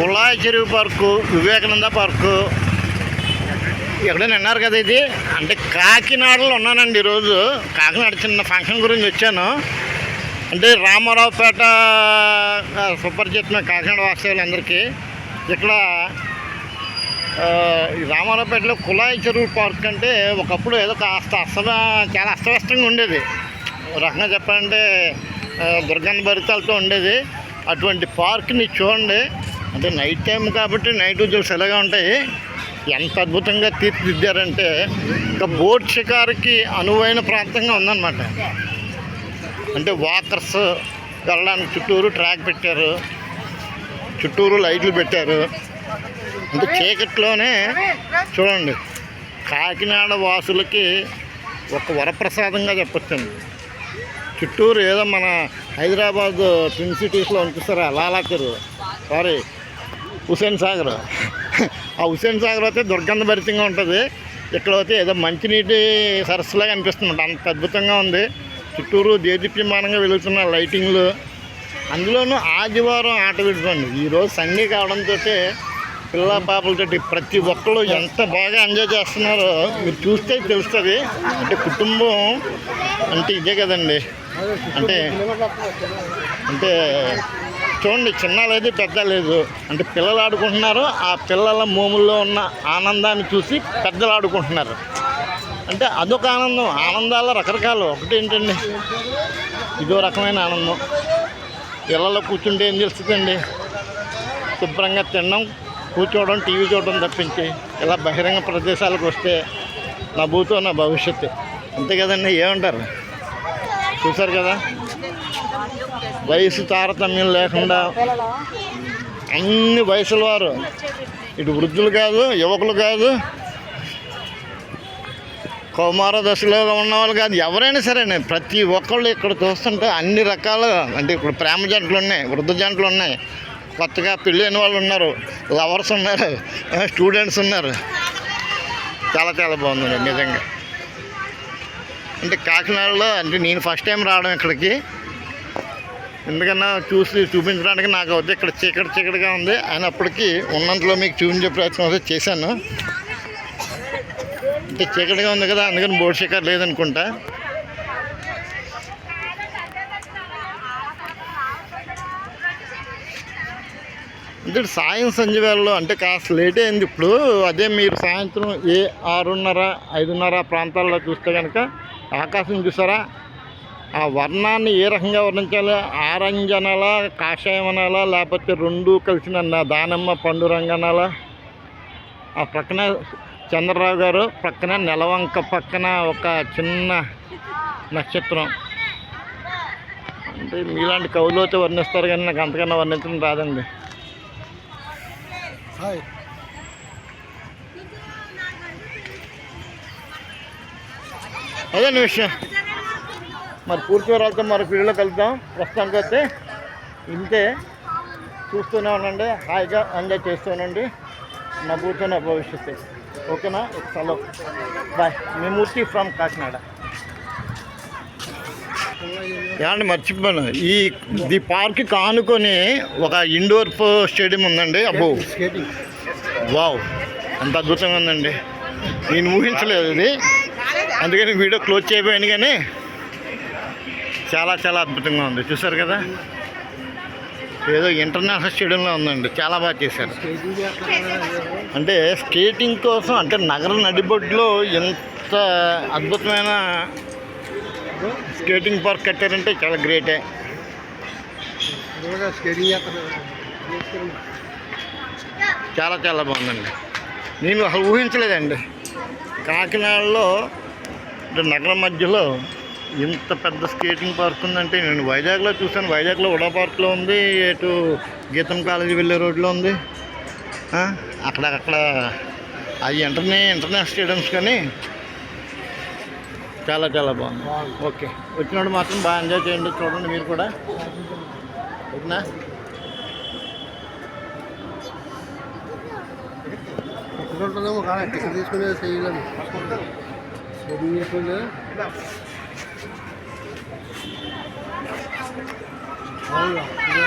కుళాయి చెరువు park Vivekananda park. ఎక్కడైనా విన్నారు కదా ఇది? అంటే కాకినాడలో ఉన్నానండి ఈరోజు. కాకినాడ చిన్న ఫంక్షన్ గురించి వచ్చాను. అంటే రామారావుపేట ఆ, సుపరిచితమైన కాకినాడ వాస్తవులందరికీ ఇక్కడ రామారావుపేటలో కుళాయి చెరువు పార్క్ అంటే ఒకప్పుడు ఏదో కాస్త అస్త చాలా అస్తవ్యస్తంగా ఉండేది. రకంగా చెప్పాలంటే దుర్గంధ భరితాలతో ఉండేది. అటువంటి పార్క్ని చూడండి. అంటే నైట్ టైం కాబట్టి నైట్ ఉద్యోగం సెలగా ఉంటాయి? ఎంత అద్భుతంగా తీర్చిదిద్దారంటే ఇంకా బోట్ షికారుకి అనువైన ప్రాంతంగా ఉందన్నమాట. అంటే వాకర్స్ వెళ్ళడానికి చుట్టూరు ట్రాక్ పెట్టారు. చుట్టూరు లైట్లు పెట్టారు. అంటే చీకట్లోనే చూడండి కాకినాడ వాసులకి ఒక వరప్రసాదంగా చెప్పొచ్చండి. చుట్టూరు ఏదో మన హైదరాబాద్ ట్విన్ సిటీస్లో అలా లాలాకరు సారీ హుసేన్ సాగర్. ఆ హుసేన్ సాగర్ అయితే దుర్గంధ భరితంగా ఉంటుంది. ఇక్కడ అయితే ఏదో మంచినీటి సరస్సులాగా అనిపిస్తుంది అంత అద్భుతంగా ఉంది. చుట్టూరు దేదీప్యమానంగా వెలుగుతున్న లైటింగ్లు. అందులోనూ ఆదివారం ఆట విడుతుంది. ఈరోజు సండే కావడంతో పిల్ల పాపలతో ప్రతి ఒక్కరు ఎంత బాగా ఎంజాయ్ చేస్తున్నారో మీరు చూస్తే తెలుస్తుంది. అంటే కుటుంబం అంటే ఇదే కదండి. అంటే అంటే చూడండి చిన్న లేదు పెద్ద లేదు. అంటే పిల్లలు ఆడుకుంటున్నారు ఆ పిల్లల మోముల్లో ఉన్న ఆనందాన్ని చూసి పెద్దలు ఆడుకుంటున్నారు. అంటే అదొక ఆనందం ఆనందాల రకరకాలు. ఒకటి ఏంటండి? ఇదో రకమైన ఆనందం. పిల్లలు కూర్చుంటే ఏం తెలుస్తుందండి? శుభ్రంగా తినడం కూర్చోవడం టీవీ చూడడం తప్పించి ఇలా బహిరంగ ప్రదేశాలకు వస్తే నా భూతో నా భవిష్యత్తు. అంతే కదండి? ఏమంటారు? చూసారు కదా? వయసు తారతమ్యం లేకుండా అన్ని వయసుల వారు ఇటు వృద్ధులు కాదు యువకులు కాదు కౌమార దశలో ఉన్న వాళ్ళు కాదు ఎవరైనా సరే ప్రతి ఒక్కళ్ళు ఇక్కడ చూస్తుంటే అన్ని రకాల అంటే ఇప్పుడు ప్రేమ జంటలు ఉన్నాయి వృద్ధ జంటలు ఉన్నాయి కొత్తగా పెళ్ళైన వాళ్ళు ఉన్నారు లవర్స్ ఉన్నారు స్టూడెంట్స్ ఉన్నారు. చాలా చాలా బాగుందండి నిజంగా. అంటే కాకినాడలో అంటే నేను ఫస్ట్ టైం రావడం ఇక్కడికి. ఎందుకన్నా చూసి చూపించడానికి నాకు అయితే ఇక్కడ చీకటి చీకటిగా ఉంది. అయినప్పటికీ ఉన్నంతలో మీకు చూపించే ప్రయత్నం అయితే చేశాను. అంటే చీకటిగా ఉంది కదా అందుకని బోర్డు చీకటి లేదనుకుంటా. అంటే సాయం సంధ్య వేళలో అంటే కాస్త లేట్ అయింది ఇప్పుడు. అదే మీరు సాయంత్రం ఏ ఆరున్నర ఐదున్నర ప్రాంతాల్లో చూస్తే కనుక ఆకాశం చూసారా? ఆ వర్ణాన్ని ఏ రకంగా వర్ణించాలి? ఆరెంజ్ అనాలా కాషాయం అనాలా లేకపోతే రెండు కలిసిన నా దానమ్మ పండు రంగు అనాలా? ఆ పక్కన చంద్రరావు గారు పక్కన నెలవంక పక్కన ఒక చిన్న నక్షత్రం. అంటే మీలాంటి కవులు అయితే వర్ణిస్తారు కానీ నాకు అంతకన్నా వర్ణించడం రాదండి. హాయ్. అదే విషయం మరి పూర్తి వివరాలతో మరి వీడియోలో కలుద్దాం. ప్రస్తుతానికి అయితే ఇంతే. చూస్తూనే ఉండండి. హాయిగా ఎంజాయ్ చేస్తూనండి నా పూర్తి నా భవిష్యత్తు. ఓకేనా? Hello bye. Me Murthy from Kakinada. ఏమండి మర్చిపోయాను ఈ ది పార్క్ కానుకొని ఒక ఇండోర్ స్టేడియం ఉందండి అబ్బో. వావ్. అంత అద్భుతంగా ఉందండి. నేను ఊహించలేదు ఇది. అందుకని వీడియో క్లోజ్ చేయబోయాను కానీ చాలా చాలా అద్భుతంగా ఉంది. చూసారు కదా? ఏదో ఇంటర్నేషనల్ స్టేడియంలో ఉందండి. చాలా బాగా చేశారు. అంటే స్కేటింగ్ కోసం అంటే నగర నడిబొడ్లో ఎంత అద్భుతమైన స్కేటింగ్ పార్క్ కట్టారంటే చాలా గ్రేటే. చాలా చాలా బాగుందండి. నేను అసలు ఊహించలేదండి. కాకినాడలో అంటే నగరం మధ్యలో ఇంత పెద్ద స్కేటింగ్ పార్క్ ఉందంటే నేను వైజాగ్లో చూసాను వైజాగ్లో ఉడా పార్క్లో ఉంది ఇటు గీతం కాలేజీ వెళ్ళే రోడ్లో ఉంది. ఆ, అక్కడ అక్కడ. అవి ఇంటర్నే ఇంటర్నేషనల్ స్టేడియంస్ కానీ చాలా చాలా బాగుంది. ఓకే. వచ్చినప్పుడు మాత్రం బాగా ఎంజాయ్ చేయండి. చూడండి మీరు కూడా. ఓకేనా? ఎక్కడ ఉంటుందేమో కానీ టికెట్ తీసుకునే Oh.